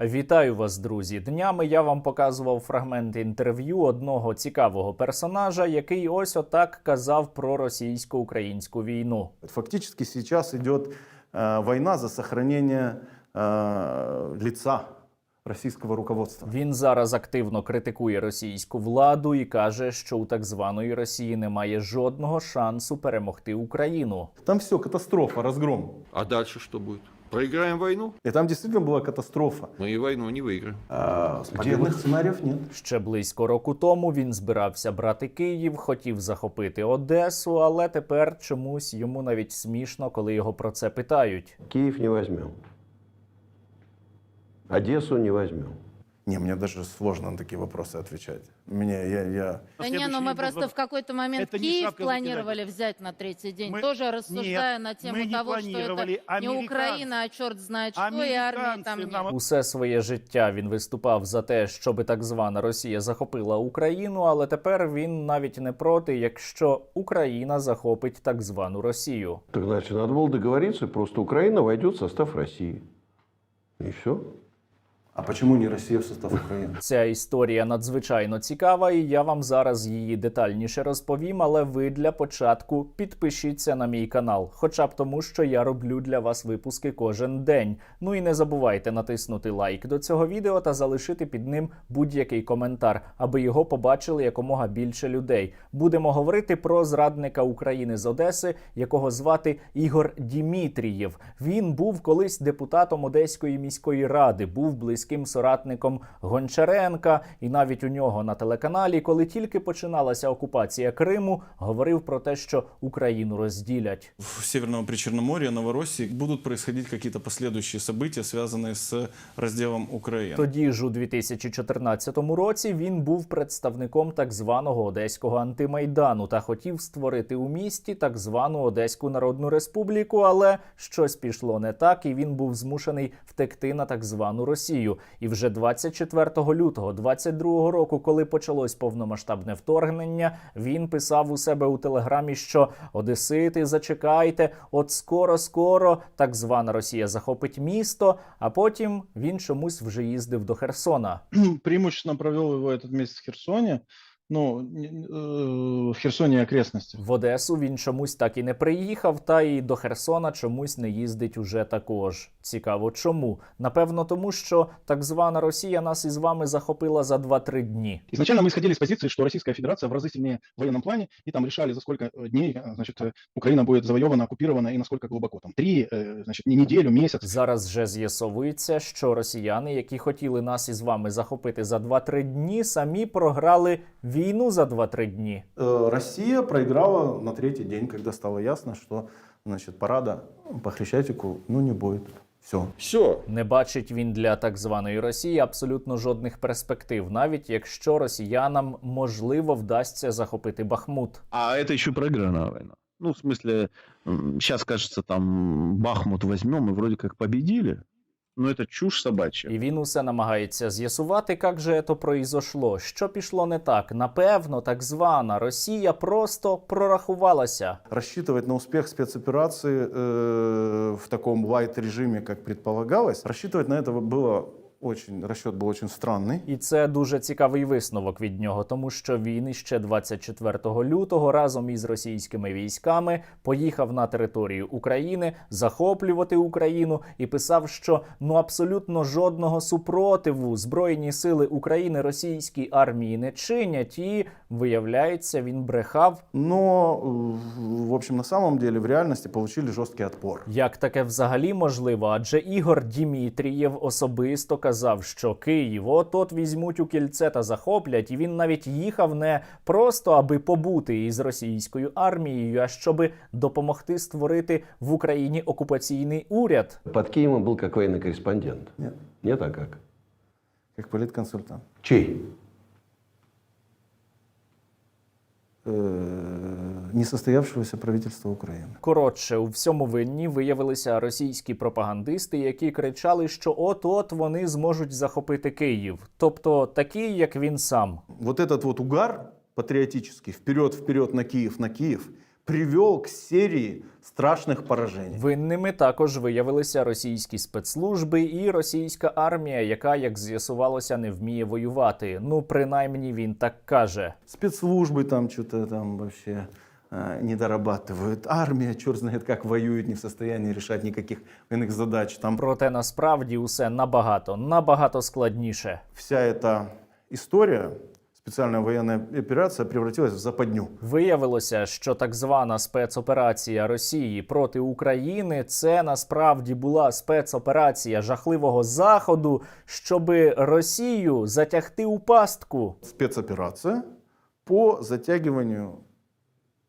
Вітаю вас, друзі! Днями я вам показував фрагмент інтерв'ю одного цікавого персонажа, який ось отак казав про російсько-українську війну. Фактически сейчас идет э, война за сохранение э, лица российского руководства. Він зараз активно критикує російську владу і каже, що у так званої Росії немає жодного шансу перемогти Україну. Там все, катастрофа, разгром. А дальше что будет? Проиграем войну? И там действительно была катастрофа. Мы и войну не выиграем. А, победных сценариев нет. Ще близько року тому він збирався брати Київ, хотів захопити Одесу, але тепер чомусь йому навіть смішно, коли його про це питають. Киев не возьмем. Одессу не возьмем. Не, мне даже сложно на такие вопросы отвечать. Мне, я, я... Да не, ну мы просто в какой-то момент Это не Киев шапка планировали взять на третий день, Мы- тоже рассуждая Нет, на тему мы не того, что это планировали. не Американцы- Украина, а черт знает что, и армии там Американцы нет. нам Усе своє життя він виступав за те, щоби так звана Росія захопила Україну, але тепер він навіть не проти, якщо Україна захопить так звану Росію. Так значит, надо было договориться, просто Украина войдет в состав России. И все. А почему не Россия в состав Украины? Ця історія надзвичайно цікава, і я вам зараз її детальніше розповім. Але ви для початку підпишіться на мій канал, хоча б тому, що я роблю для вас випуски кожен день. Ну і не забувайте натиснути лайк до цього відео та залишити під ним будь-який коментар, аби його побачили якомога більше людей. Будемо говорити про зрадника України з Одеси, якого звати Ігор Дімітрієв. Він був колись депутатом Одеської міської ради, був близьким соратником Гончаренка, і навіть у нього на телеканалі, коли тільки починалася окупація Криму, говорив про те, що Україну розділять. в Северном Причерноморье, Новороссии будут происходить какие-то последующие события, связанные с разделом Украины. Тоді ж у 2014 році він був представником так званого Одеського антимайдану та хотів створити у місті так звану Одеську Народну Республіку, але щось пішло не так, і він був змушений втекти на так звану Росію. І вже 24 лютого 22 року, коли почалось повномасштабне вторгнення, він писав у себе у телеграмі, що Одесити, зачекайте, от скоро, скоро так звана Росія захопить місто. А потім він чомусь вже їздив до Херсона. преимущественно провів його цей месяц в Херсоне Ну, не- э, в Херсоне и окрестностях. В Одесу він чомусь так і не приїхав, та і до Херсона чомусь не їздить уже також. Цікаво, чому? Напевно, тому що так звана Росія нас із вами захопила за 2-3 дні. Изначально мы исходили с позиции, что Российская Федерация в разы сильнее в военном плане, и там решали, за сколько э, дней э, значит, э, Украина будет завоевана, оккупирована и насколько глубоко. Там три, э, значит, не неделю, месяц. Зараз вже з'ясовується, що росіяни, які хотіли нас із вами захопити за 2-3 дні, самі програли війну за 2-3 дні. Э, Россия проиграла на третий день, когда стало ясно, что значит, парада по Хрещатику ну, не будет. Все. Все. Не бачить він для так званої Росії абсолютно жодних перспектив, навіть якщо росіянам можливо вдасться захопити Бахмут. А это еще проигранная война. Ну, в смысле, сейчас, кажется, там Бахмут возьмем и вроде как победили. Но это чушь собачья. І він усе намагається з'ясувати, як же це произошло, що пішло не так. Напевно, так звана Росія просто прорахувалася. Рассчитывать на успех спецоперации э, в таком лайт-режиме, как предполагалось, рассчитывать на это было очень, расчет был очень странный. І це дуже цікавий висновок від нього, тому що він іще 24 лютого разом із російськими військами поїхав на територію України захоплювати Україну і писав, що ну абсолютно жодного супротиву збройні сили України російській армії не чинять. І виявляється, він брехав. Но, э, в общем, на самом деле, в реальности получили жесткий отпор. Як таке взагалі можливо? Адже Ігор Дімітрієв особисто казав, що Київ от-от візьмуть у кільце та захоплять, і він навіть їхав не просто аби побути із російською армією, а щоби допомогти створити в Україні окупаційний уряд. Под Киевом был как военный корреспондент. Нет, Нет, а как? как политконсультант. Чей? Э, несостоявшегося правительства Украины. Коротше, у всьому винні виявилися російські пропагандисти, які кричали, що от-от вони зможуть захопити Київ, тобто такий, як він сам. Вот этот вот угар патриотический, вперед, вперед на Киев, на Киев, привел к серии страшных поражений. Винними також виявилися російські спецслужби і російська армія, яка, як з'ясувалося, не вміє воювати. Ну, принаймні він так каже. Спецслужбы там что-то там вообще э, не дорабатывают. Армия, черт знает как воюет, не в состоянии решать никаких военных задач. Там Проте насправді усе набагато, набагато складніше. вся эта история, специальная военная операция превратилась в западню. Виявилося, що так звана спецоперація Росії проти України це насправді була спецоперація жахливого заходу, щоби Росію затягти у пастку. Спецоперация по затягиванию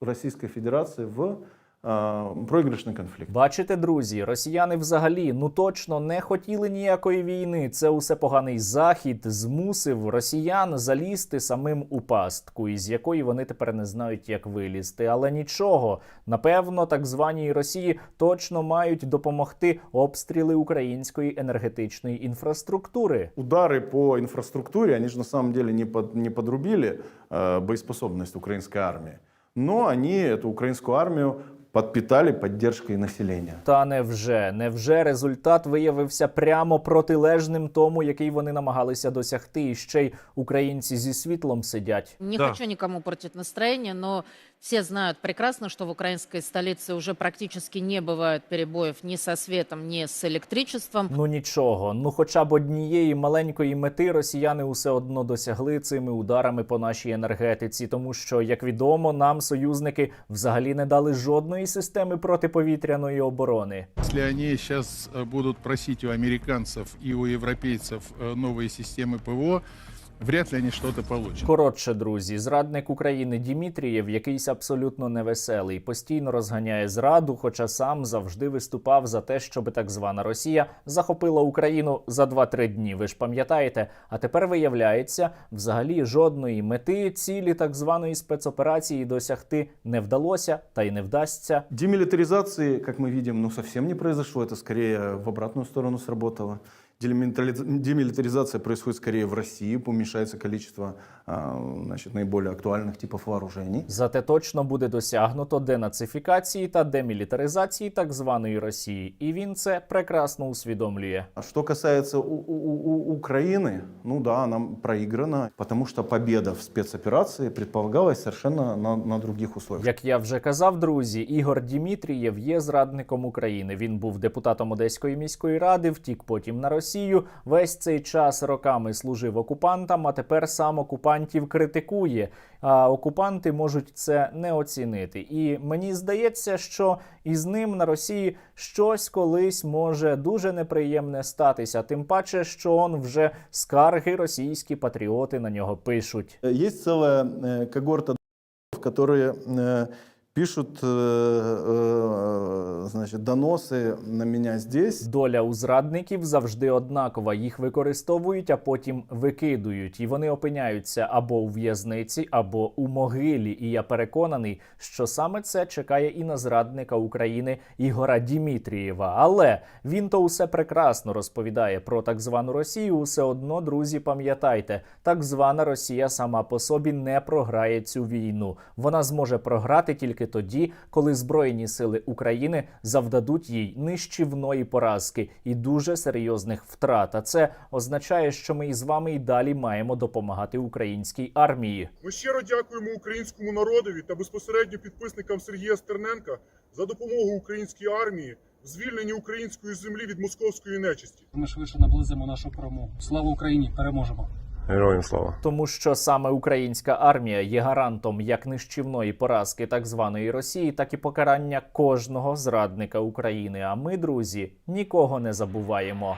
Российской Федерации в э, проигрышный конфликт. Бачите, друзі, росіяни взагалі ну точно не хотіли ніякої війни. Це усе поганий захід змусив росіян залізти самим у пастку, із якої вони тепер не знають, як вилізти. Але нічого, напевно, так званій Росії точно мають допомогти обстріли української енергетичної інфраструктури. Удары по инфраструктуре, они же на самом деле не, под, не подрубили э, боеспособность украинской армии, но они эту украинскую армию подпитали поддержкой населения. Та невже, невже результат виявився прямо протилежним тому, який вони намагалися досягти, і ще й українці зі світлом сидять. Не хочу никому портить настроение, но все знают прекрасно, что в украинской столице уже практически не бывает перебоев ни со светом, ни с электричеством. Ну нічого, ну хоча б однієї маленької мети росіяни усе одно досягли цими ударами по нашій енергетиці, тому що, як відомо, нам союзники взагалі не дали жодної системи протиповітряної оборони. Если они сейчас э, будут просить у американцев и у европейцев э, новые системы ПВО, вряд ли они что-то получат. Коротше, друзі, зрадник України Дімітрієв якийсь абсолютно невеселий, постійно розганяє зраду, хоча сам завжди виступав за те, щоб так звана Росія захопила Україну за 2-3 дні. Ви ж пам'ятаєте? А тепер виявляється, взагалі жодної мети цілі так званої спецоперації досягти не вдалося та й не вдасться. Демилитаризации, как мы видим, ну совсем не произошло, это скорее в обратную сторону сработало. Демилитариз- Демилитаризация происходит скорее в России, уменьшается количество значит, наиболее актуальных типов вооружений. Зате точно буде досягнуто денацифікації та демілітаризації так званої Росії, і він це прекрасно усвідомлює. А Что касается у- у- у- Украины, ну да, она проиграна, потому что победа в спецоперации предполагалась совершенно на, на других условиях. Як я вже казав, друзі, Ігор Дімітрієв є зрадником України. Він був депутатом Одеської міської ради, втік потім на Росію. Весь цей час роками служив окупантам, а тепер сам окупантів критикує. А окупанти можуть це не оцінити. І мені здається, що із ним на Росії щось колись може дуже неприємне статися. Тим паче, що он вже скарги російські патріоти на нього пишуть. Есть целая э, когорта которые э, пишут э, э, значит, доносы на меня здесь. Доля у зрадників завжди однакова. Їх використовують, а потім викидують. І вони опиняються або у в'язниці, або у могилі. І я переконаний, що саме це чекає і на зрадника України Ігора Дімітрієва. Але він то усе прекрасно розповідає про так звану Росію. Усе одно, друзі, пам'ятайте, так звана Росія сама по собі не програє цю війну. Вона зможе програти тільки тоді, коли Збройні сили України завдадуть їй нищівної поразки і дуже серйозних втрат. А це означає, що ми із вами і далі маємо допомагати українській армії. Ми щиро дякуємо українському народові та безпосередньо підписникам Сергія Стерненка за допомогу українській армії в звільненні української землі від московської нечисті. Ми швидше наблизимо нашу перемогу. Слава Україні! Переможемо! Героям слава. Тому що саме українська армія є гарантом як нищівної поразки так званої Росії, так і покарання кожного зрадника України. А ми, друзі, нікого не забуваємо.